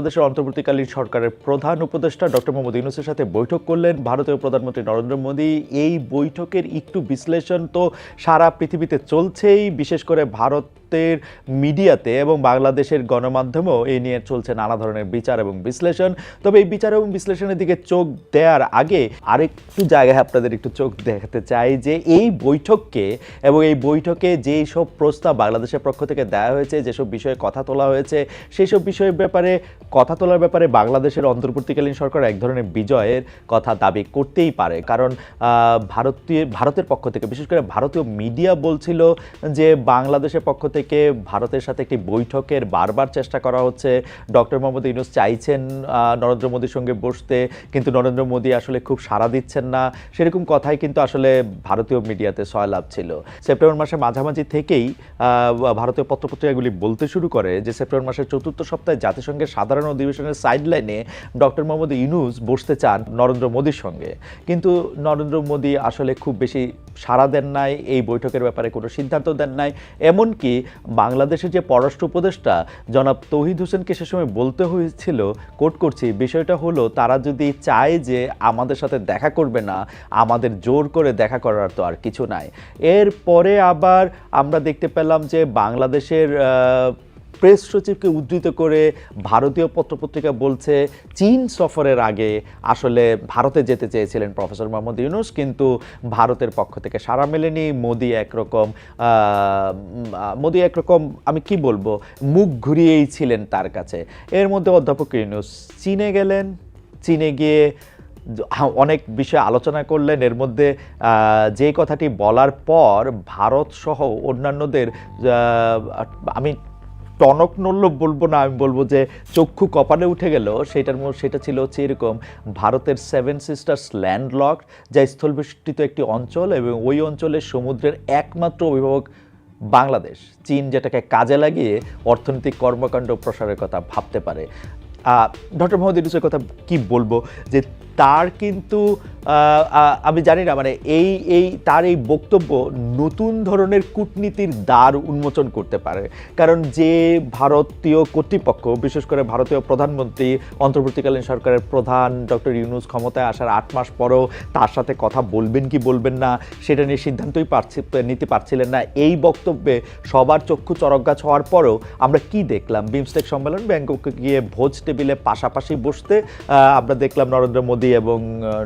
বাংলাদেশের অন্তর্বর্তীকালীন সরকারের প্রধান উপদেষ্টা ডক্টর মোহাম্মদ ইউনুসের সাথে বৈঠক করলেন ভারতীয় প্রধানমন্ত্রী নরেন্দ্র মোদী। এই বৈঠকের একটু বিশ্লেষণ তো সারা পৃথিবীতে চলছেই, বিশেষ করে ভারতের মিডিয়াতে এবং বাংলাদেশের গণমাধ্যমেও এই নিয়ে চলছে নানা ধরনের বিচার এবং বিশ্লেষণ। তবে এই বিচার এবং বিশ্লেষণের দিকে চোখ দেওয়ার আগে আরেকটু জায়গায় আপনাদের একটু চোখ দেখাতে চাই যে এই বৈঠককে এবং এই বৈঠকে যেই সব প্রস্তাব বাংলাদেশের পক্ষ থেকে দেওয়া হয়েছে, যেসব বিষয়ে কথা তোলা হয়েছে সেই সব বিষয়ের ব্যাপারে, কথা তোলার ব্যাপারে বাংলাদেশের অন্তর্বর্তীকালীন সরকার এক ধরনের বিজয়ের কথা দাবি করতেই পারে। কারণ ভারতীয়, ভারতের পক্ষ থেকে, বিশেষ করে ভারতীয় মিডিয়া বলছিল যে বাংলাদেশের পক্ষ থেকে ভারতের সাথে একটি বৈঠকের বারবার চেষ্টা করা হচ্ছে। ডক্টর মোহাম্মদ ইউনুস চাইছেন নরেন্দ্র মোদীর সঙ্গে বসতে, কিন্তু নরেন্দ্র মোদী আসলে খুব সাড়া দিচ্ছেন না। সেরকম কথাই কিন্তু আসলে ভারতীয় মিডিয়াতে সয়লাভ ছিল। সেপ্টেম্বর মাসের মাঝামাঝি থেকেই ভারতীয় পত্রপত্রিকাগুলি বলতে শুরু করে যে সেপ্টেম্বর মাসের চতুর্থ সপ্তাহে জাতিসংঘের সাধারণ অধিবেশনের সাইডলাইনে ডক্টর মোহাম্মদ ইউনুস বসতে চান নরেন্দ্র মোদীর সঙ্গে। কিন্তু নরেন্দ্র মোদী আসলে খুব বেশি সাড়া দেন নাই, এই বৈঠকের ব্যাপারে কোনো সিদ্ধান্ত দেন নাই। এমনকি বাংলাদেশের যে পররাষ্ট্র উপদেষ্টা জনাব তৌহিদ হোসেনকে সে সময় বলতে হয়েছিল, কোট করছি, বিষয়টা হলো তারা যদি চায় যে আমাদের সাথে দেখা করবে না, আমাদের জোর করে দেখা করার তো আর কিছু নাই। এরপরে আবার আমরা দেখতে পেলাম যে বাংলাদেশের প্রেস সচিবকে উদ্ধৃত করে ভারতীয় পত্রপত্রিকা বলছে, চীন সফরের আগে আসলে ভারতে যেতে চেয়েছিলেন প্রফেসর মোহাম্মদ ইউনুস, কিন্তু ভারতের পক্ষ থেকে সারা মেলেনি। মোদি একরকম মোদি একরকম, আমি কি বলব, মুখ ঘুরিয়েই ছিলেন তার কাছে। এর মধ্যে অধ্যাপক ইউনুস চীনে গেলেন, চীনে গিয়ে অনেক বিষয়ে আলোচনা করলেন। এর মধ্যে যে কথাটি বলার পর ভারত সহ অন্যান্যদের আমি টনক নড়ল বলব না, আমি বলব যে চক্ষু কপালে উঠে গেল। সেটার সেটা ছিল হচ্ছে এরকম ভারতের সেভেন সিস্টার্স ল্যান্ডলক যা স্থলবেষ্টিত একটি অঞ্চল এবং ওই অঞ্চলের সমুদ্রের একমাত্র অভিভাবক বাংলাদেশ। চীন যেটাকে কাজে লাগিয়ে অর্থনৈতিক কর্মকাণ্ড প্রসারের কথা ভাবতে পারে। ডক্টর মোহাম্মদ ইউনুসের কথা কি বলব? যে তার কিন্তু আমি জানি না মানে এই এই, তার এই বক্তব্য নতুন ধরনের কূটনীতির দ্বার উন্মোচন করতে পারে। কারণ যে ভারতীয় কর্তৃপক্ষ, বিশেষ করে ভারতীয় প্রধানমন্ত্রী, অন্তর্বর্তীকালীন সরকারের প্রধান ডক্টর ইউনুস ক্ষমতায় আসার আট মাস পরেও তার সাথে কথা বলবেন কি বলবেন না, সেটা নিয়ে সিদ্ধান্তই পারছি, নিতে পারছিলেন না। এই বক্তব্যে সবার চক্ষু চরকগাছ হওয়ার পরেও আমরা কি দেখলাম? বিমস্টেক সম্মেলন ব্যাংককে গিয়ে ভোজ টেবিলে পাশাপাশি বসতে আমরা দেখলাম নরেন্দ্র মোদী এবং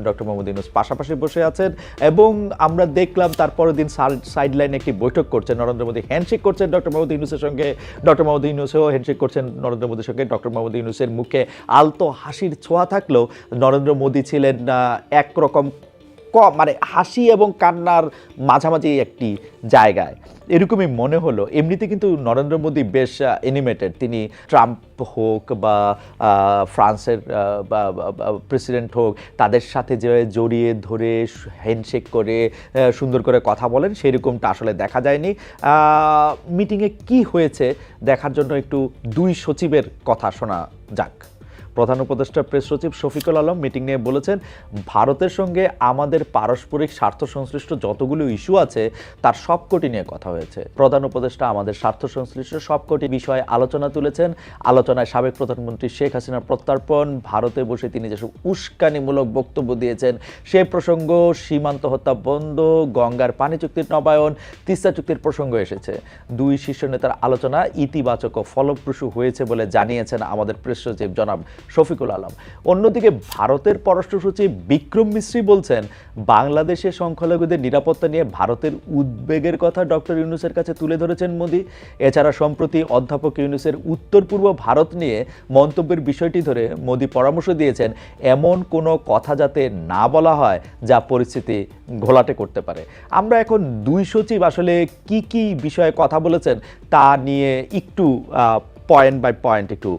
ডক্টর মোহাম্মদ ইউনুস পাশাপাশি বসে আছেন এবং আমরা দেখলাম তারপরের দিন সাইড লাইনে একটি বৈঠক করছেন, নরেন্দ্র মোদী হ্যান্ডশেক করছেন ডক্টর মোহাম্মদ ইউনুসের সঙ্গে। ডক্টর মোহাম্মদ ইউনুসেও হ্যান্ডশেক করছেন নরেন্দ্র মোদীর সঙ্গে। ডক্টর মোহাম্মদ ইউনুসের মুখে আলতো হাসির ছোঁয়া থাকলেও নরেন্দ্র মোদী ছিলেন একরকম কম মানে হাসি এবং কান্নার মাঝামাঝি একটি জায়গায়। এরকমই মনে হলো। এমনিতে কিন্তু নরেন্দ্র মোদী বেশ এনিমেটেড তিনি ট্রাম্প হোক বা ফ্রান্সের প্রেসিডেন্ট হোক, তাদের সাথে যে জড়িয়ে ধরে হ্যান্ডশেক করে সুন্দর করে কথা বলেন, সেরকমটা আসলে দেখা যায়নি। মিটিংয়ে কি হয়েছে, দেখার জন্য একটু দুই সচিবের কথা শোনা যাক। প্রধান উপদেষ্টা প্রেস সচিব শফিকুল আলম মিটিং নিয়ে বলেছেন, ভারতের সঙ্গে আমাদের পারস্পরিক স্বার্থ সংশ্লিষ্ট যতগুলো ইস্যু আছে, তার সবকটি নিয়ে কথা হয়েছে। প্রধান উপদেষ্টা আমাদের স্বার্থ সংশ্লিষ্ট সবকটি বিষয়ে আলোচনা তুলেছেন। আলোচনায় সাবেক প্রধানমন্ত্রী শেখ হাসিনার প্রত্যর্পণ, ভারতে বসে তিনি যেসব উস্কানিমূলক বক্তব্য দিয়েছেন, সে প্রসঙ্গ, সীমান্ত হত্যা বন্ধ, গঙ্গার পানি চুক্তির নবায়ন, তিস্তা চুক্তির প্রসঙ্গ এসেছে। দুই শীর্ষ নেতার আলোচনা ইতিবাচক ও ফলপ্রসূ হয়েছে বলে জানিয়েছেন আমাদের প্রেস সচিব জনাব শফিকুল আলম। অন্যদিকে ভারতের পররাষ্ট্র সচিব বিক্রম মিশ্রি বলছেন, বাংলাদেশের সংখ্যালঘুদের নিরাপত্তা নিয়ে ভারতের উদ্বেগের কথা ডক্টর ইউনুসের কাছে তুলে ধরেছেন মোদী। এছাড়া সম্প্রতি অধ্যাপক ইউনুসের উত্তর পূর্ব ভারত নিয়ে মন্তব্যের বিষয়টি ধরে মোদী পরামর্শ দিয়েছেন, এমন কোনো কথা যাতে না বলা হয় যা পরিস্থিতি ঘোলাটে করতে পারে। আমরা এখন দুই সচিব আসলে কি কি বিষয়ে কথা বলেছেন তা নিয়ে একটু পয়েন্ট বাই পয়েন্ট একটু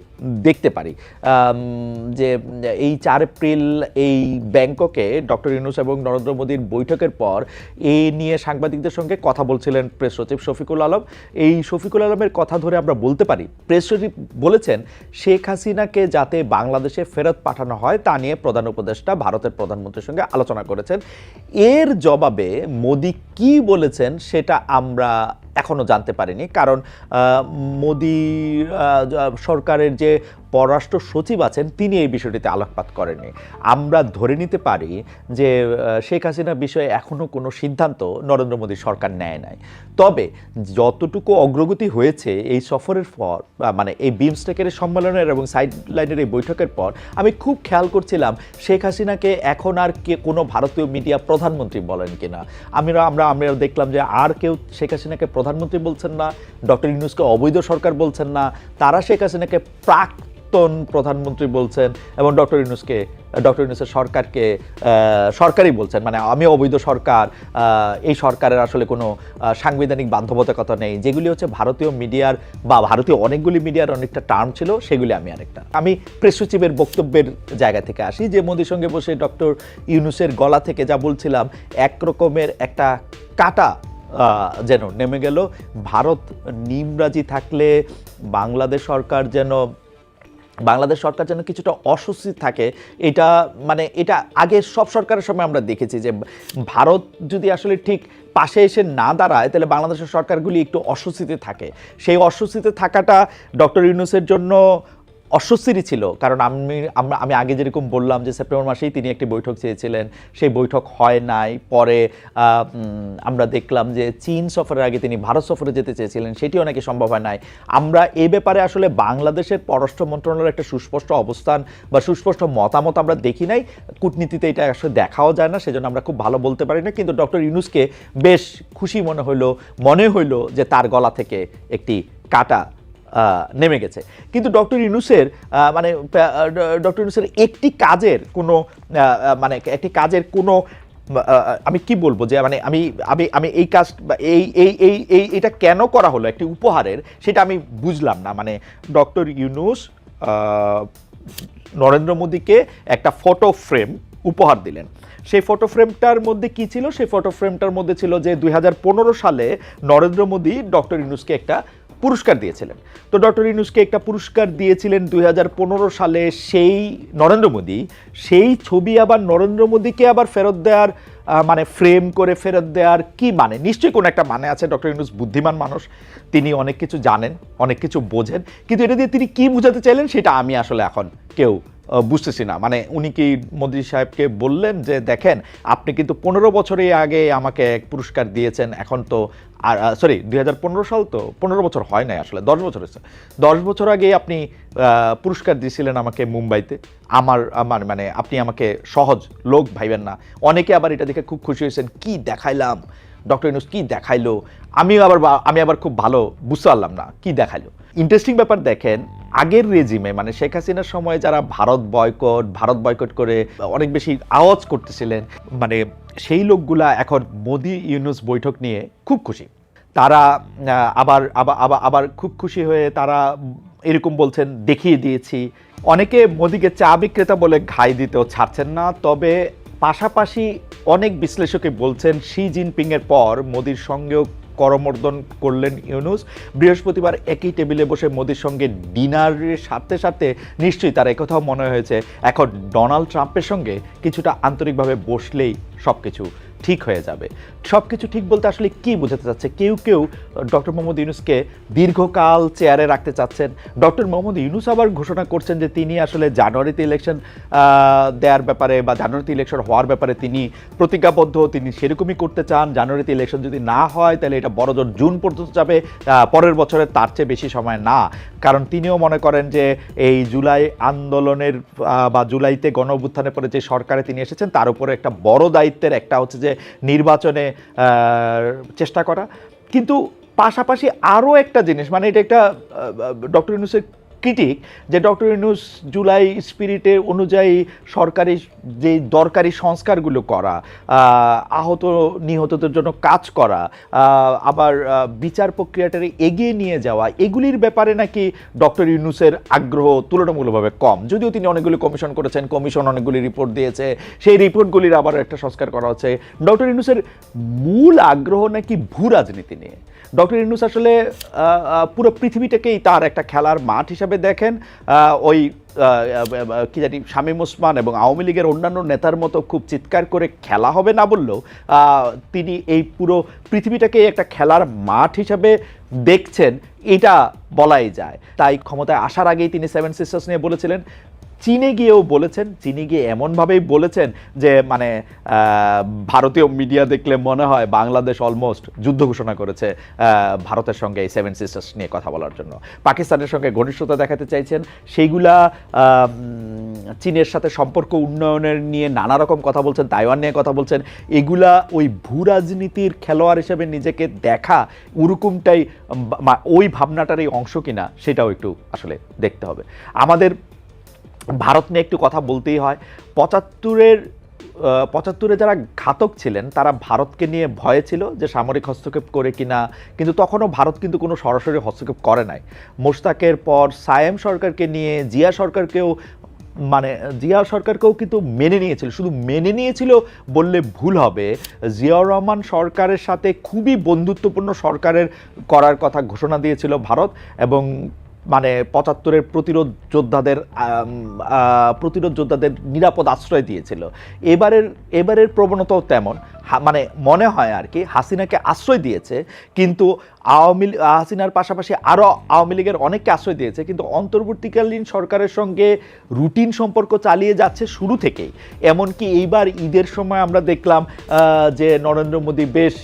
দেখতে পারি। যে এই চার এপ্রিল এই ব্যাংককে ডক্টর ইউনুস এবং নরেন্দ্র মোদীর বৈঠকের পর এই নিয়ে সাংবাদিকদের সঙ্গে কথা বলছিলেন প্রেস সচিব শফিকুল আলম। এই শফিকুল আলমের কথা ধরে আমরা বলতে পারি, প্রেস সচিব বলেছেন, শেখ হাসিনাকে যাতে বাংলাদেশে ফেরত পাঠানো হয় তা নিয়ে প্রধান উপদেষ্টা ভারতের প্রধানমন্ত্রীর সঙ্গে আলোচনা করেছেন। এর জবাবে মোদী কি বলেছেন সেটা আমরা এখনও জানতে পারেনি। কারণ মোদী সরকারের যে পররাষ্ট্র সচিব আছেন, তিনি এই বিষয়টিতে আলোকপাত করেননি। আমরা ধরে নিতে পারি যে শেখ হাসিনা বিষয়ে এখনও কোনো সিদ্ধান্ত নরেন্দ্র মোদী সরকার নেয় নাই। তবে যতটুকু অগ্রগতি হয়েছে এই সফরের পর মানে এই বিমস্টেকের সম্মেলনের এবং সাইড লাইনের এই বৈঠকের পর, আমি খুব খেয়াল করছিলাম শেখ হাসিনাকে এখন আর কে, কোনো ভারতীয় মিডিয়া প্রধানমন্ত্রী বলেন কিনা। আমরা আমরা আমরা দেখলাম যে আর কেউ শেখ হাসিনাকে প্রধানমন্ত্রী বলছেন না, ডক্টর ইউনুসকে অবৈধ সরকার বলছেন না, তারা শেখ হাসিনাকে প্রাক্তন প্রধানমন্ত্রী বলছেন এবং ডক্টর ইউনুসকে, ডক্টর ইউনুসের সরকারকে সরকারই বলছেন। মানে আমি অবৈধ সরকার এই সরকারের আসলে কোনো সাংবিধানিক বাধ্যবাধকতা নেই। যেগুলি হচ্ছে ভারতীয় মিডিয়ার বা ভারতীয় অনেকগুলি মিডিয়ার অনেকটা টার্ম ছিল, সেগুলি আমি আরেকটা। আমি প্রেস সচিবের বক্তব্যের জায়গা থেকে আসি, যে মোদির সঙ্গে বসে ডক্টর ইউনুসের গলা থেকে যা বলছিলাম, এক রকমের একটা কাটা যেন নেমে গেল। ভারত নিমরাজি থাকলে বাংলাদেশ সরকার যেন বাংলাদেশ সরকার যেন কিছুটা অস্বস্তি থাকে, এটা মানে এটা আগে সব সরকারের সময় আমরা দেখেছি যে ভারত যদি আসলে ঠিক পাশে এসে না দাঁড়ায়, তাহলে বাংলাদেশের সরকারগুলি একটু অস্বস্তিতে থাকে। সেই অস্বস্তিতে থাকাটা ডক্টর ইউনুসের জন্য অস্বস্তিরই ছিল। কারণ আমি, আমরা, আমি আগে যেরকম বললাম যে সেপ্টেম্বর মাসেই তিনি একটি বৈঠক চেয়েছিলেন। সেই বৈঠক হয় নাই। পরে আমরা দেখলাম যে চীন সফরের আগে তিনি ভারত সফরে যেতে চেয়েছিলেন, সেটিও নাকি সম্ভব হয় নাই। আমরা এ ব্যাপারে আসলে বাংলাদেশের পররাষ্ট্র মন্ত্রণালয়ের একটা সুস্পষ্ট অবস্থান বা সুস্পষ্ট মতামত আমরা দেখি নাই। কূটনীতিতে এটা আসলে দেখাও যায় না, সেজন্য আমরা খুব ভালো বলতে পারি না। কিন্তু ডক্টর ইউনুসকে বেশ খুশি মনে হইল মনে হইল যে তার গলা থেকে একটি কাটা নেমে গেছে। কিন্তু ডক্টর ইউনুসের মানে ডক্টর ইউনুসের একটি কাজের কোনো মানে একটি কাজের কোনো আমি কি বলব যে মানে আমি আমি আমি এই কাজ এই এই এই এই, এটা কেন করা হলো, একটি উপহারের, সেটা আমি বুঝলাম না। মানে ডক্টর ইউনুস নরেন্দ্র মোদীকে একটা ফটো ফ্রেম উপহার দিলেন। সেই ফটো ফ্রেমটার মধ্যে কি ছিল? সেই ফটো ফ্রেমটার মধ্যে ছিল যে দু হাজার পনেরো সালে নরেন্দ্র মোদী ডক্টর ইউনুসকে একটা পুরস্কার দিয়েছিলেন। তো ডক্টর ইনুসকে একটা পুরস্কার দিয়েছিলেন দুই হাজার পনেরো সালে সেই নরেন্দ্র মোদী। সেই ছবি আবার নরেন্দ্র মোদীকে আবার ফেরত দেওয়ার মানে ফ্রেম করে ফেরত দেওয়ার কি মানে? নিশ্চয়ই কোনো একটা মানে আছে, ডক্টর ইউনুস বুদ্ধিমান মানুষ। তিনি অনেক কিছু জানেন, অনেক কিছু বোঝেন। কিন্তু এটা দিয়ে তিনি কি বোঝাতে চাইলেন সেটা আমি আসলে এখন কেউ বুঝতেছি না। মানে উনি কি মোদী সাহেবকে বললেন যে, দেখেন, আপনি কিন্তু পনেরো বছরের আগে আমাকে এক পুরস্কার দিয়েছেন, এখন তো আর সরি দুই হাজার পনেরো সাল তো পনেরো বছর হয় নাই আসলে, দশ বছর হয়েছে। দশ বছর আগে আপনি পুরস্কার দিয়েছিলেন আমাকে মুম্বাইতে। আমার আমার মানে আপনি আমাকে সহজ লোক ভাইবেন না। অনেকে আবার এটা দেখে খুব খুশি হয়েছেন, কি দেখাইলাম? ডক্টর ইউনুস কি দেখাইলো? আমিও আবার আমি আবার খুব ভালো বুঝতে পারলাম না, কি দেখাইলো? ইন্টারেস্টিং ব্যাপার দেখেন, আগের রেজিমে মানে শেখ হাসিনার সময় যারা ভারত বয়কট ভারত বয়কট করে অনেক বেশি আওয়াজ করতেছিলেন মানে সেই লোকগুলা এখন মোদি ইউনুস বৈঠক নিয়ে খুব খুশি। তারা আবার আবার আবার আবার খুব খুশি হয়ে তারা এরকম বলছেন, দেখিয়ে দিয়েছি। অনেকে মোদিকে চা বিক্রেতা বলে ঘাই দিতেও ছাড়ছেন না, তবে পাশাপাশি অনেক বিশ্লেষকে বলছেন শি জিনপিংয়ের পর মোদির সঙ্গেও করমর্দন করলেন ইউনুস। বৃহস্পতিবার একই টেবিলে বসে মোদির সঙ্গে ডিনারের সাথে সাথে নিশ্চয়ই তার একথাও মনে হয়েছে। এখন ডোনাল্ড ট্রাম্পের সঙ্গে কিছুটা আন্তরিকভাবে বসলেই সব কিছু ঠিক হয়ে যাবে। সব কিছু ঠিক বলতে আসলে কি বোঝাতে চাচ্ছে? কেউ কেউ ডক্টর মোহাম্মদ ইউনুসকে দীর্ঘকাল চেয়ারে রাখতে চাচ্ছেন। ডক্টর মোহাম্মদ ইউনুস আবার ঘোষণা করছেন যে তিনি আসলে জানুয়ারিতে ইলেকশন দেওয়ার ব্যাপারে বা জানুয়ারিতে ইলেকশন হওয়ার ব্যাপারে তিনি প্রতিজ্ঞাবদ্ধ, তিনি সেরকমই করতে চান। জানুয়ারিতে ইলেকশন যদি না হয়, তাহলে এটা বড়জোর জুন পর্যন্ত যাবে। পরের বছরে তার চেয়ে বেশি সময় না। কারণ তিনিও মনে করেন যে এই জুলাই আন্দোলনের বা জুলাইতে গণ অভ্যুত্থানের পরে যে সরকারে তিনি এসেছেন, তার উপরে একটা বড় দায়িত্বের একটা হচ্ছে যে নির্বাচনে চেষ্টা করা। কিন্তু পাশাপাশি আরও একটা জিনিস মানে এটা একটা ডক্টর ইউনুসের ক্রিটিক যে ডক্টর ইউনুস জুলাই স্পিরিটের অনুযায়ী সরকারি যে দরকারি সংস্কারগুলো করা আহত, নিহতদের জন্য কাজ করা আবার বিচার প্রক্রিয়াটাকে এগিয়ে নিয়ে যাওয়া, এগুলির ব্যাপারে নাকি ডক্টর ইউনুসের আগ্রহ তুলনামূলকভাবে কম। যদিও তিনি অনেকগুলি কমিশন করেছেন কমিশন অনেকগুলি রিপোর্ট দিয়েছে, সেই রিপোর্টগুলির আবার একটা সংস্কার করা হচ্ছে। ডক্টর ইউনুসের মূল আগ্রহ নাকি ভূ রাজনীতি নিয়ে? ডক্টর ইউনুস আসলে পুরো পৃথিবীটাকেই তার একটা খেলার মাঠ হিসাবে দেখেন। ওই কি জানি, শামীম ওসমান এবং আওয়ামী লীগের অন্যান্য নেতার মতো খুব চিৎকার করে খেলা হবে না বললেও তিনি এই পুরো পৃথিবীটাকে একটা খেলার মাঠ হিসাবে দেখছেন। এটা বলাই যায়। তাই ক্ষমতায় আসার আগেই তিনি সেভেন সিস্টার্স নিয়ে বলেছিলেন চীনে গিয়েও বলেছেন, চীনে গিয়ে এমনভাবেই বলেছেন যে মানে ভারতীয় মিডিয়া দেখলে মনে হয় বাংলাদেশ অলমোস্ট যুদ্ধ ঘোষণা করেছে ভারতের সঙ্গে এই সেভেন সিস্টার্স নিয়ে কথা বলার জন্য। পাকিস্তানের সঙ্গে ঘনিষ্ঠতা দেখাতে চাইছেন, সেইগুলা চীনের সাথে সম্পর্ক উন্নয়নের নিয়ে নানা রকম কথা বলছেন, তাইওয়ান নিয়ে কথা বলছেন, এগুলা ওই ভূ রাজনীতির খেলোয়াড় হিসেবে নিজেকে দেখা ওরকমটাই ওই ভাবনাটারই অংশ কিনা, সেটাও একটু আসলে দেখতে হবে। আমাদের ভারত নিয়ে একটু কথা বলতেই হয়। পঁচাত্তরের পঁচাত্তরে যারা ঘাতক ছিলেন, তারা ভারতকে নিয়ে ভয়ে ছিল যে সামরিক হস্তক্ষেপ করে কিনা, কিন্তু তখনও ভারত কিন্তু কোনো সরাসরি হস্তক্ষেপ করে নাই। মোশতাকের পর সায়েম সরকারকে নিয়ে, জিয়া সরকারকেও মানে জিয়া সরকারকেও কিন্তু মেনে নিয়েছিল। শুধু মেনে নিয়েছিল বললে ভুল হবে, জিয়াউর রহমান সরকারের সাথে খুবই বন্ধুত্বপূর্ণ সরকারের করার কথা ঘোষণা দিয়েছিল ভারত এবং মানে পঁচাত্তরের প্রতিরোধ যোদ্ধাদের প্রতিরোধ যোদ্ধাদের নিরাপদ আশ্রয় দিয়েছিল। এবারের এবারের প্রবণতাও তেমন। মানে মনে হয় আর কি, হাসিনাকে আশ্রয় দিয়েছে, কিন্তু আওয়ামী হাসিনার পাশাপাশি আরও আওয়ামী লীগের অনেককে আশ্রয় দিয়েছে, কিন্তু অন্তর্বর্তীকালীন সরকারের সঙ্গে রুটিন সম্পর্ক চালিয়ে যাচ্ছে শুরু থেকেই। এমনকি এইবার ঈদের সময় আমরা দেখলাম যে নরেন্দ্র মোদী বেশ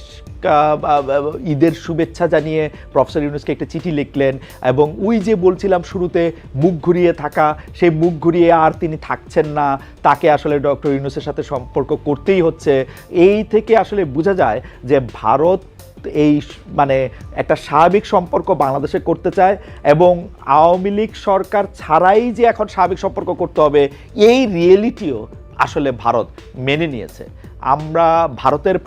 ঈদের শুভেচ্ছা জানিয়ে প্রফেসর ইউনুসকে একটা চিঠি লিখলেন এবং ওই যে বলছিলাম শুরুতে, মুখ ঘুরিয়ে থাকা, সেই মুখ ঘুরিয়ে আর তিনি থাকছেন না, তাকে আসলে ডক্টর ইউনুসের সাথে সম্পর্ক করতেই হচ্ছে। এই থেকে আসলে বোঝা যায় যে ভারত এই মানে একটা স্বাভাবিক সম্পর্ক বাংলাদেশে করতে চায় এবং আওয়ামী লীগ সরকার ছাড়াই যে এখন স্বাভাবিক সম্পর্ক করতে হবে, এই রিয়েলিটিও আসলে ভারত মেনে নিয়েছে। আমরা ভারতের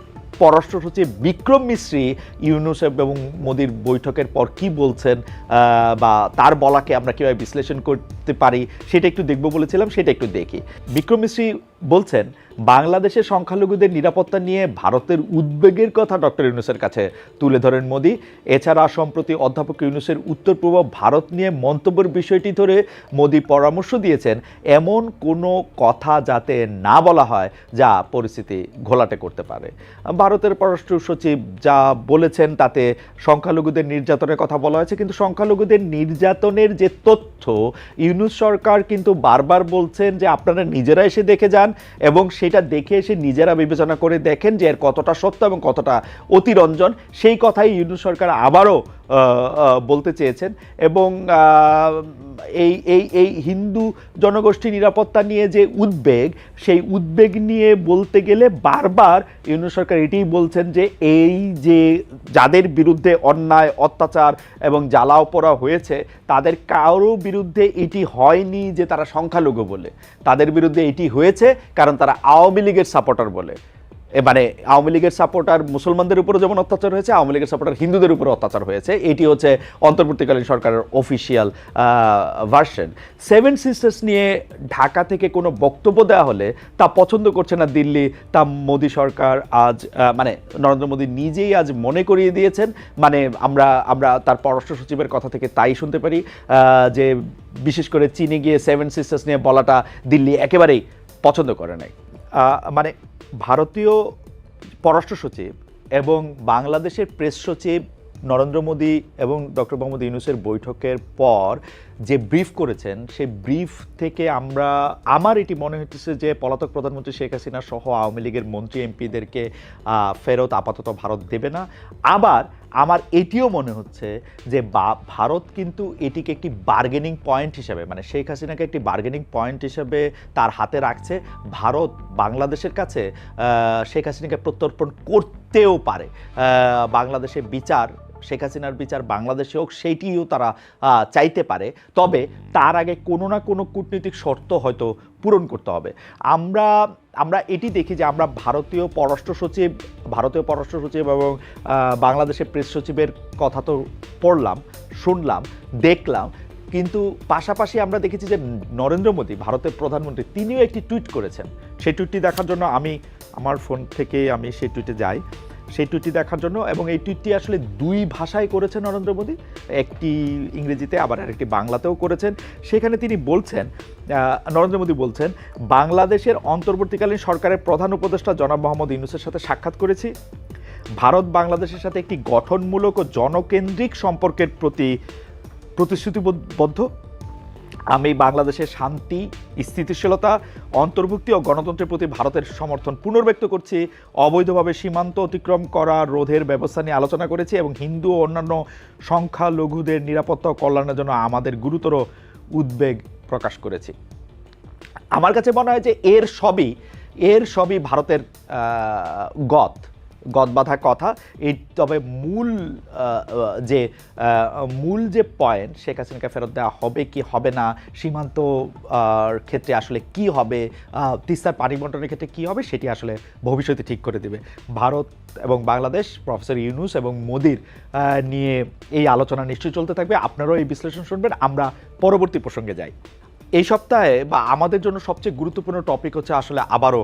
পররাষ্ট্র সচিব বিক্রম মিশ্রি ইউনুসেফ এবং মোদির বৈঠকের পর কি বলছেন বা তার বলাকে আমরা কীভাবে বিশ্লেষণ করতে পারি, সেটা একটু দেখব বলেছিলাম, সেটা একটু দেখি। বিক্রম মিশ্রি বলছেন বাংলাদেশের সংখ্যালঘুদের নিরাপত্তা নিয়ে ভারতের উদ্বেগের কথা ডক্টর ইউনুসের কাছে তুলে ধরেন মোদি। এছাড়া সম্প্রতি অধ্যাপক ইউনুসের উত্তর পূর্ব ভারত নিয়ে মন্তব্যের বিষয়টি ধরে মোদি পরামর্শ দিয়েছেন, এমন কোনো কথা যাতে না বলা হয় যা পরিস্থিতি ঘোলাটে করতে পারে। ভারতের পররাষ্ট্র সচিব যা বলেছেন, তাতে সংখ্যালঘুদের নির্যাতনের কথা বলা হয়েছে, কিন্তু সংখ্যালঘুদের নির্যাতনের যে তথ্য, ইউনুস সরকার কিন্তু বারবার বলছেন যে আপনারা নিজেরা এসে দেখে যান এবং সেটা দেখে এসে নিজেরা বিবেচনা করে দেখেন যে এর কতটা সত্য এবং কতটা অতিরঞ্জন। সেই কথাই ইউনুস সরকার আবারও বলতে চেয়েছেন এবং এই এই এই হিন্দু জনগোষ্ঠী নিরাপত্তা নিয়ে যে উদ্বেগ, সেই উদ্বেগ নিয়ে বলতে গেলে বারবার ইউনু সরকার এটিই বলছেন যে এই যে যাদের বিরুদ্ধে অন্যায়, অত্যাচার এবং জ্বালাও পোড়া হয়েছে, তাদের কারও বিরুদ্ধে এটি হয়নি যে তারা সংখ্যালঘু বলে। তাদের বিরুদ্ধে এটি হয়েছে কারণ তারা আওয়ামী লীগের সাপোর্টার বলে। মানে আওয়ামী লীগের সাপোর্টার মুসলমানদের উপরও যেমন অত্যাচার হয়েছে, আওয়ামী লীগের সাপোর্টার হিন্দুদের উপর অত্যাচার হয়েছে। এটি হচ্ছে অন্তর্বর্তীকালীন সরকারের অফিসিয়াল ভার্সন সেভেন সিস্টার্স নিয়ে ঢাকা থেকে কোনো বক্তব্য দেওয়া হলে তা পছন্দ করছে না দিল্লি, তা মোদী সরকার আজ মানে নরেন্দ্র মোদী নিজেই আজ মনে করিয়ে দিয়েছেন। মানে আমরা আমরা তার পররাষ্ট্র সচিবের কথা থেকে তাই শুনতে পারি যে বিশেষ করে চীনে গিয়ে সেভেন সিস্টার্স নিয়ে বলাটা দিল্লি একেবারেই পছন্দ করে নাই। মানে ভারতীয় পররাষ্ট্র সচিব এবং বাংলাদেশের প্রেস সচিব নরেন্দ্র মোদী এবং ডক্টর মোহাম্মদ ইউনুসের বৈঠকের পর যে ব্রিফ করেছেন, সেই ব্রিফ থেকে আমরা, আমার এটি মনে হচ্ছে যে পলাতক প্রধানমন্ত্রী শেখ হাসিনা সহ আওয়ামী লীগের মন্ত্রী এমপিদেরকে ফেরত আপাতত ভারত দেবে না। আবার আমার এটিও মনে হচ্ছে যে বা- ভারত কিন্তু এটিকে একটি বার্গেনিং পয়েন্ট হিসেবে মানে শেখ হাসিনাকে একটি বার্গেনিং পয়েন্ট হিসেবে তার হাতে রাখছে। ভারত বাংলাদেশের কাছে শেখ হাসিনাকে প্রত্যর্পণ করতেও পারে। বাংলাদেশে বিচার শেখ হাসিনার বিচার বাংলাদেশে হোক, সেইটিও তারা চাইতে পারে। তবে তার আগে কোনো না কোনো কূটনৈতিক শর্ত হয়তো পূরণ করতে হবে। আমরা আমরা এটি দেখি যে আমরা ভারতীয় পররাষ্ট্র সচিব, ভারতীয় পররাষ্ট্র সচিব এবং বাংলাদেশের প্রেস সচিবের কথা তো পড়লাম, শুনলাম, দেখলাম। কিন্তু পাশাপাশি আমরা দেখেছি যে নরেন্দ্র মোদী, ভারতের প্রধানমন্ত্রী, তিনিও একটি টুইট করেছেন। সেই টুইটটি দেখার জন্য আমি, আমার ফোন থেকে আমি সেই টুইটে যাই। সেই টুইটটি দেখার জন্য এবং এই টুইটটি আসলে দুই ভাষায় করেছেন নরেন্দ্র মোদী। একটি ইংরেজিতে, আবার আরেকটি বাংলাতেও করেছেন। সেখানে তিনি বলছেন নরেন্দ্র মোদী বলছেন, বাংলাদেশের অন্তর্বর্তীকালীন সরকারের প্রধান উপদেষ্টা জনাব মোহাম্মদ ইউনুসের সাথে সাক্ষাৎ করেছি। ভারত বাংলাদেশের সাথে একটি গঠনমূলক ও জনকেন্দ্রিক সম্পর্কের প্রতি প্রতিশ্রুতিবদ্ধ। আমি বাংলাদেশের শান্তি, স্থিতিশীলতা, অন্তর্ভুক্তি ও গণতন্ত্রের প্রতি ভারতের সমর্থন পুনর্ব্যক্ত করছি। অবৈধভাবে সীমান্ত অতিক্রম করা রোধের ব্যবস্থা নিয়ে আলোচনা করেছি এবং হিন্দু ও অন্যান্য সংখ্যালঘুদের নিরাপত্তা কল্যাণের জন্য আমাদের গুরুতর উদ্বেগ প্রকাশ করেছি। আমার কাছে মনে হয় যে এর সবই এর সবই ভারতের গত। গদ বাঁধা কথা। এই তবে মূল যে মূল যে পয়েন্ট শেখ হাসিনাকে ফেরত দেওয়া হবে কি হবে না, সীমান্ত ক্ষেত্রে আসলে কি হবে তিস্তার পানি বন্টনের ক্ষেত্রে কি হবে, সেটি আসলে ভবিষ্যতে ঠিক করে দেবে। ভারত এবং বাংলাদেশ, প্রফেসর ইউনুস এবং মোদির নিয়ে এই আলোচনা নিশ্চয়ই চলতে থাকবে। আপনারাও এই বিশ্লেষণ শুনবেন। আমরা পরবর্তী প্রসঙ্গে যাই। এই সপ্তাহে বা আমাদের জন্য সবচেয়ে গুরুত্বপূর্ণ টপিক হচ্ছে আসলে আবারও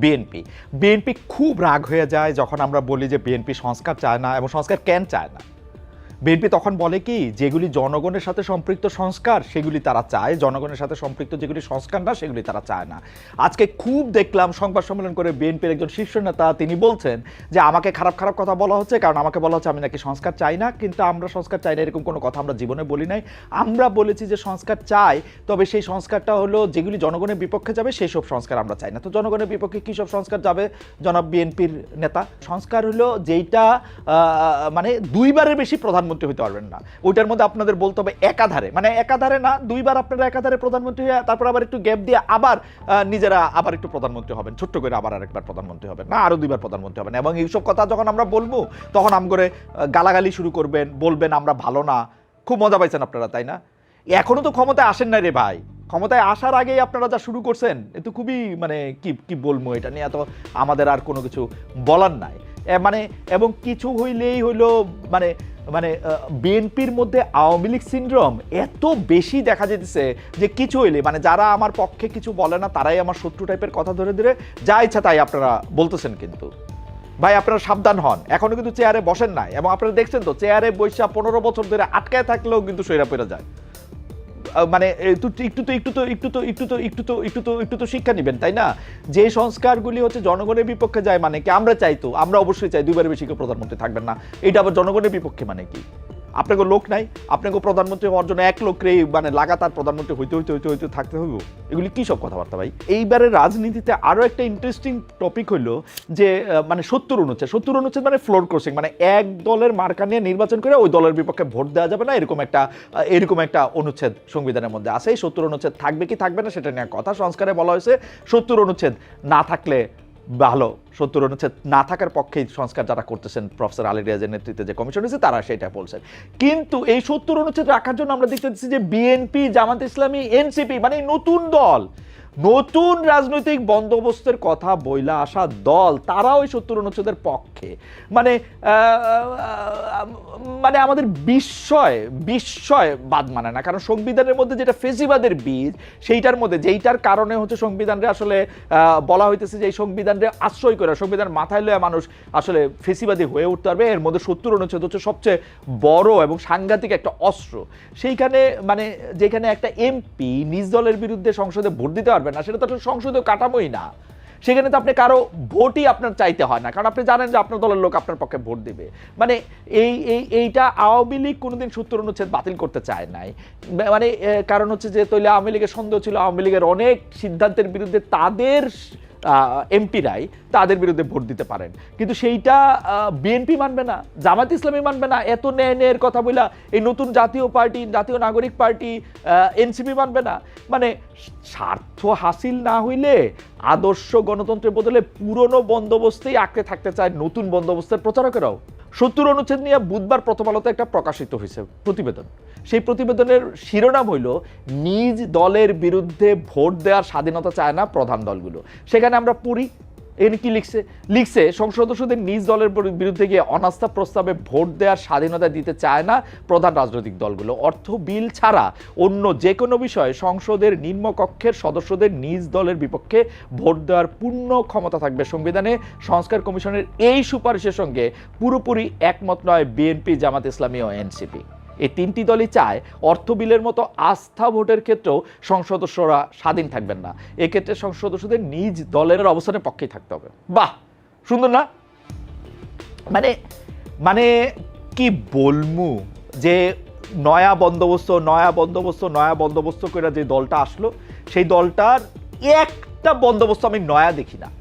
বিএনপি বিএনপি খুব রাগ হয়ে যায় যখন আমরা বলি যে বিএনপি সংস্কার চায় না এবং সংস্কার কেন চায় না। বিএনপি তখন বলে কি, যেগুলি জনগণের সাথে সম্পৃক্ত সংস্কার, সেগুলি তারা চায়। জনগণের সাথে সম্পৃক্ত যেগুলি সংস্কার না, সেগুলি তারা চায় না। আজকে খুব দেখলাম সংবাদ সম্মেলন করে বিএনপির একজন শীর্ষ নেতা, তিনি বলছেন যে, আমাকে খারাপ খারাপ কথা বলা হচ্ছে, কারণ আমাকে বলা হচ্ছে আমি নাকি সংস্কার চাই না, কিন্তু আমরা সংস্কার চাই না, এরকম কোনো কথা আমরা জীবনে বলি নাই। আমরা বলেছি যে সংস্কার চাই, তবে সেই সংস্কারটা হলো যেগুলি জনগণের বিপক্ষে যাবে সেই সব সংস্কার আমরা চাই না। তো জনগণের বিপক্ষে কী সব সংস্কার যাবে, জনাব বিএনপির নেতা? সংস্কার হলো যেইটা মানে দুইবারের বেশি প্রধানমন্ত্রী হতে পারবেন না। ওইটার মধ্যে আপনাদের বলতে হবে একাধারে। মানে একাধারে না, দুইবার আপনারা একাধারে প্রধানমন্ত্রী হয়ে তারপর আবার একটু গ্যাপ দিয়ে আবার নিজেরা আবার একটু প্রধানমন্ত্রী হবেন। ছোট্ট করে আবার আরেকবার প্রধানমন্ত্রী হবেন না আরও দুইবার প্রধানমন্ত্রী হবেন। এবং এইসব কথা যখন আমরা বলব, তখন আম করে গালাগালি শুরু করবেন, বলবেন আমরা ভালো না। খুব মজা পাইছেন আপনারা, তাই না? এখনও তো ক্ষমতায় আসেন না রে ভাই। ক্ষমতায় আসার আগেই আপনারা যা শুরু করছেন, এ তো খুবই মানে কি কি বলব এটা নিয়ে? এত আমাদের আর কোনো কিছু বলার নাই। মানে এবং কিছু হইলেই হইল মানে মানে বিএনপির মধ্যে আওয়ামী লীগ সিন্ড্রোম এত বেশি দেখা যেতেছে যে কিছু হইলে মানে যারা আমার পক্ষে কিছু বলে না, তারাই আমার শত্রু টাইপের কথা ধরে ধরে যা ইচ্ছা তাই আপনারা বলতেছেন কিন্তু। ভাই, আপনারা সাবধান হন। এখনও কিন্তু চেয়ারে বসেন নাই। এবং আপনারা দেখছেন তো, চেয়ারে বৈশা পনেরো বছর ধরে আটকায় থাকলেও কিন্তু সৈরা পেরে যায়। মানে একটু তো একটু তো একটু তো একটু তো একটু তো একটু তো একটু তো শিক্ষা নেবেন, তাই না? যে সংস্কারগুলি হচ্ছে জনগণের বিপক্ষে যায় মানে কি? আমরা চাই তো, আমরা অবশ্যই চাই দুইবার বেশি কেউ প্রধানমন্ত্রী থাকবেন না। এটা আবার জনগণের বিপক্ষে মানে কি? আপনাকে লোক নাই, আপনাকে প্রধানমন্ত্রী হওয়ার জন্য এক লোকরে মানে লাগাতার প্রধানমন্ত্রী হইতে হইতে হইতে হইতে থাকতে হইব? এগুলি কি সব কথাবার্তা ভাই? এইবারে রাজনীতিতে আরও একটা ইন্টারেস্টিং টপিক হলো যে মানে সত্তর অনুচ্ছেদ। সত্তর অনুচ্ছেদ মানে ফ্লোর ক্রসিং মানে এক দলের মার্কা নিয়ে নির্বাচন করে ওই দলের বিপক্ষে ভোট দেওয়া যাবে না, এরকম একটা এরকম একটা অনুচ্ছেদ সংবিধানের মধ্যে আছে। এই সত্তর অনুচ্ছেদ থাকবে কি থাকবে না সেটা নিয়ে কথা সংস্কারে বলা হয়েছে। সত্তর অনুচ্ছেদ না থাকলে ভালো, সত্তর অনুচ্ছেদ না থাকার পক্ষেই সংস্কার যারা করতেছেন প্রফেসর আলী রিয়াজের নেতৃত্বে যে কমিশন হয়েছে, তারা সেটা বলছেন। কিন্তু এই সত্তর অনুচ্ছেদ রাখার জন্য আমরা দেখতে পাচ্ছি যে বিএনপি জামাত ইসলামী এনসিপি মানে নতুন দল নতুন রাজনৈতিক বন্দোবস্তের কথা বইলা আসা দল, তারাও এই সত্তর অনুচ্ছেদের পক্ষে। মানে মানে আমাদের বিস্ময় বিস্ময় বাদ মানে না। কারণ সংবিধানের মধ্যে যেটা ফেসিবাদের বীজ, সেইটার মধ্যে, যেইটার কারণে হচ্ছে সংবিধানরে আসলে বলা হইতেছে যে এই সংবিধানরে আশ্রয় করে, সংবিধান মাথায় লয়ে মানুষ আসলে ফেসিবাদী হয়ে উঠতে পারবে। এর মধ্যে সত্তর অনুচ্ছেদ হচ্ছে সবচেয়ে বড় এবং সাংঘাতিক একটা অস্ত্র। সেইখানে মানে যেখানে একটা এমপি নিজ দলের বিরুদ্ধে সংসদে ভোট দিতে পারবে না, সেটা তো আসলে সংসদীয় কাঠামোই না। সেখানে তো আপনি কারও ভোটই আপনার চাইতে হয় না, কারণ আপনি জানেন যে আপনার দলের লোক আপনার পক্ষে ভোট দিবে। মানে এই এই, এইটা আওয়ামী লীগ কোনোদিন সত্তর অনুচ্ছেদ বাতিল করতে চায় নাই। মানে কারণ হচ্ছে যে তৈলে আওয়ামী লীগের সন্দেহ ছিল, আওয়ামী লীগের অনেক সিদ্ধান্তের বিরুদ্ধে তাদের এমপিরাই তাদের বিরুদ্ধে ভোট দিতে পারেন। কিন্তু সেইটা বিএনপি মানবে না জামাত ইসলামী মানবে না, এত ন্যায় ন্যায়ের কথা বইলা এই নতুন জাতীয় পার্টি, জাতীয় নাগরিক পার্টি এনসিপি মানবে না। মানে স্বার্থ হাসিল না হইলে আদর্শ গণতন্ত্রের বদলে পুরনো বন্দোবস্তেই আঁকড়ে থাকতে চায় নতুন বন্দোবস্তের প্রচারকেরাও। সত্তর অনুচ্ছেদ নিয়ে বুধবার প্রথম আলোতে একটা প্রকাশিত হয়েছে প্রতিবেদন। সেই প্রতিবেদনের শিরোনাম হইল, নিজ দলের বিরুদ্ধে ভোট দেওয়ার স্বাধীনতা চায় না প্রধান দলগুলো। সেখানে আমরা পড়ি এখানে কি লিখছে? লিখছে, সংসদ সদস্যদের নিজ দলের বিরুদ্ধে গিয়ে অনাস্থা প্রস্তাবে ভোট দেওয়ার স্বাধীনতা দিতে চায় না প্রধান রাজনৈতিক দলগুলো। অর্থ বিল ছাড়া অন্য যে কোনো বিষয়ে সংসদের নিম্নকক্ষের সদস্যদের নিজ দলের বিপক্ষে ভোট দেওয়ার পূর্ণ ক্ষমতা থাকবে। সংবিধানে সংস্কার কমিশনের এই সুপারিশের সঙ্গে পুরোপুরি একমত নয় বিএনপি, জামাত ইসলামী ও এনসিপি। এই তিনটি দলই চায় অর্থ বিলের মতো আস্থা ভোটের ক্ষেত্রেও সংসদ সদস্যরা স্বাধীন থাকবেন না। এক্ষেত্রে সংসদ সদস্যদের নিজ দলের অবস্থানের পক্ষেই থাকতে হবে। বাহ! সুন্দর না? মানে মানে কি বলমু যে নয়া বন্দোবস্ত নয়া বন্দোবস্ত নয়া বন্দোবস্ত করে যে দলটা আসলো, সেই দলটার একটা বন্দোবস্ত আমি নয়া দেখি না।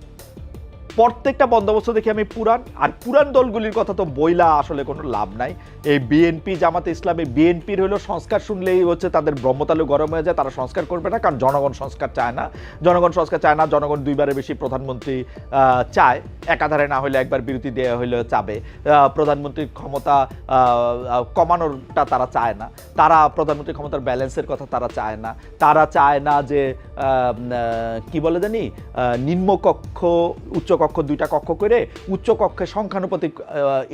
প্রত্যেকটা বন্দোবস্ত দেখি আমি পুরান, আর পুরান দলগুলির কথা তো বইলা আসলে কোনো লাভ নাই। এই বিএনপি জামাতে ইসলামে বিএনপির হলো সংস্কার শুনলেই হচ্ছে তাদের ব্রহ্মতালু গরম হয়ে যায়, তারা সংস্কার করবে না, কারণ জনগণ সংস্কার চায় না। জনগণ সংস্কার চায় না, জনগণ দুইবারে বেশি প্রধানমন্ত্রী চায়। একাধারে না হলে একবার বিরতি দেওয়া হলে চাবে। প্রধানমন্ত্রীর ক্ষমতা কমানোরটা তারা চায় না। তারা প্রধানমন্ত্রীর ক্ষমতার ব্যালেন্সের কথা তারা চায় না। তারা চায় না যে কি বলে জানি? নিম্নকক্ষ, উচ্চকক্ষ দুইটা কক্ষ করে উচ্চকক্ষে সংখ্যানুপাতি আহ,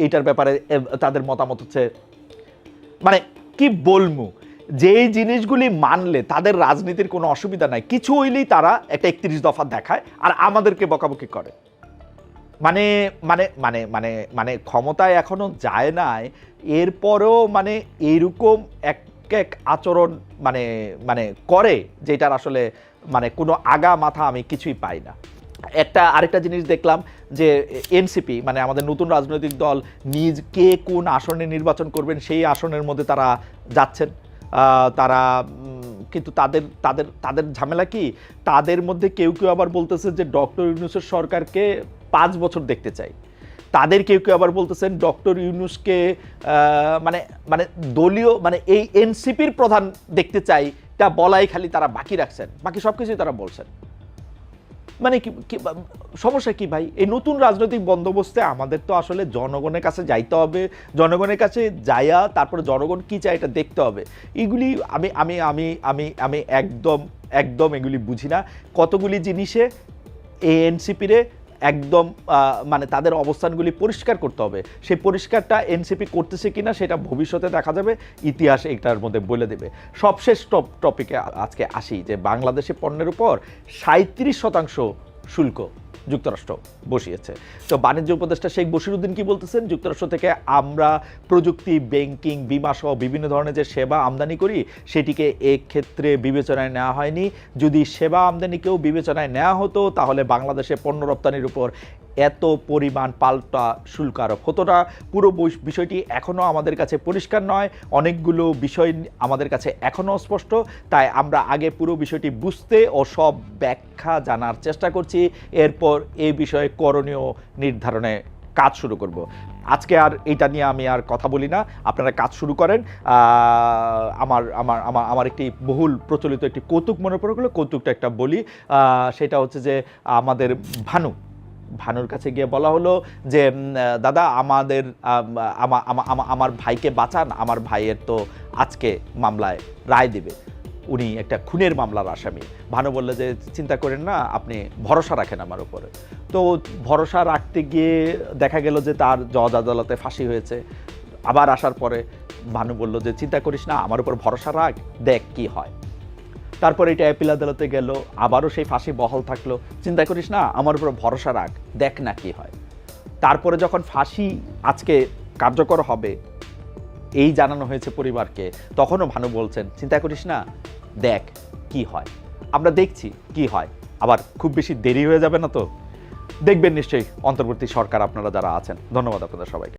এইটার ব্যাপারে তাদের মতামত হচ্ছে মানে কি বলমু? যেই জিনিসগুলি মানলে তাদের রাজনীতির কোনো অসুবিধা নাই। কিছু হইলেই তারা একটা একত্রিশ দফা দেখায় আর আমাদেরকে বকাবকি করে। মানে মানে মানে মানে মানে ক্ষমতায় এখনও যায় নাই এরপরেও মানে এরকম এক এক আচরণ মানে মানে করে যেটার আসলে মানে কোনো আগা মাথা আমি কিছুই পাই না। একটা আরেকটা জিনিস দেখলাম যে এনসিপি মানে আমাদের নতুন রাজনৈতিক দল, নিজ কে কোন আসনে নির্বাচন করবেন সেই আসনের মধ্যে তারা যাচ্ছেন। তারা কিন্তু তাদের তাদের তাদের ঝামেলা কি? তাদের মধ্যে কেউ কেউ আবার বলতেছে যে ডক্টর ইউনুসের সরকারকে পাঁচ বছর দেখতে চাই। তাদের কেউ কেউ আবার বলতেছেন ডক্টর ইউনুসকে মানে মানে দলীয় মানে এই এনসিপির প্রধান দেখতে চাই তা বলাই খালি তারা বাকি রাখছেন। বাকি সব কিছুই তারা বলছেন। মানে কি সমস্যা কি ভাই? এই নতুন রাজনৈতিক বন্দোবস্তে আমাদের তো আসলে জনগণের কাছে যাইতে হবে, জনগণের কাছে যায়া তারপরে জনগণ কি চায় এটা দেখতে হবে। এগুলি আমি আমি আমি আমি আমি একদম একদম এগুলি বুঝি না। কতগুলি জিনিসে এএনসিপিরে এনসিপিরে একদম মানে তাদের অবস্থানগুলি পরিষ্কার করতে হবে। সেই পরিষ্কারটা এনসিপি করতেছে কিনা সেটা ভবিষ্যতে দেখা যাবে, ইতিহাস এটার মধ্যে বলে দেবে। সবশেষ টপ, টপিকে আজকে আসি যে বাংলাদেশে পণ্যের উপর সাঁত্রিশ শতাংশ শুল্ক। যুক্তরাষ্ট্র বসিয়েছে। তো বাণিজ্য উপদেষ্টা শেখ বশিরুদ্দিন কি বলতেছেন? যুক্তরাষ্ট্র থেকে আমরা প্রযুক্তি, ব্যাংকিং, বিমা সহ বিভিন্ন ধরনের যে সেবা আমদানি করি, সেটিকে ক্ষেত্রে বিবেচনায় নেওয়া হয়নি। যদি সেবা আমদানিকেও বিবেচনায় নেওয়া হতো, তাহলে বাংলাদেশে পণ্য রপ্তানির উপর এত পরিমাণ পাল্টা শুল্ক আরোপ হতো না পুরো বিষয়টি এখনও আমাদের কাছে পরিষ্কার নয়, অনেকগুলো বিষয় আমাদের কাছে এখনও অস্পষ্ট তাই আমরা আগে পুরো বিষয়টি বুঝতে ও সব ব্যাখ্যা জানার চেষ্টা করছি। এরপর এই বিষয়ে করণীয় নির্ধারণে কাজ শুরু করব। আজকে আর এটা নিয়ে আমি আর কথা বলি না। আপনারা কাজ শুরু করেন। আমার আমার আমার আমার একটি বহুল প্রচলিত একটি কৌতুক মনে পড়ে গেলো। কৌতুকটা একটা বলি। সেটা হচ্ছে যে আমাদের ভানু ভানুর কাছে গিয়ে বলা হলো যে দাদা আমাদের আম, আমা- আমা- আমা- আমার ভাইকে বাঁচান আমার ভাইয়ের তো আজকে মামলায় রায় দেবে। উনি একটা খুনের মামলার আসামি। ভানু বললে যে চিন্তা করেন না আপনি ভরসা রাখেন আমার উপরে। তো ভরসা রাখতে গিয়ে দেখা গেল যে তার জজ আদালতে ফাঁসি হয়েছে। আবার আসার পরে ভানু বলল যে চিন্তা করিস না আমার উপর ভরসা রাখ দেখ কি হয়। তারপরে এটা অ্যাপিল আদালতে গেল, আবারও সেই ফাঁসি বহাল থাকল। চিন্তা করিস না, আমার উপর ভরসা রাখ, দেখ না কি হয়। তারপরে যখন ফাঁসি আজকে কার্যকর হবে, এই জানানো হয়েছে পরিবারকে, তখনও ভানু বলছেন, চিন্তা করিস না, দেখ কি হয়। আমরা দেখছি কি হয়, আবার খুব বেশি দেরি হয়ে যাবে না তো? দেখবেন নিশ্চয়ই অন্তর্বর্তী সরকার আপনারা যারা আছেন। ধন্যবাদ আপনাদের সবাইকে।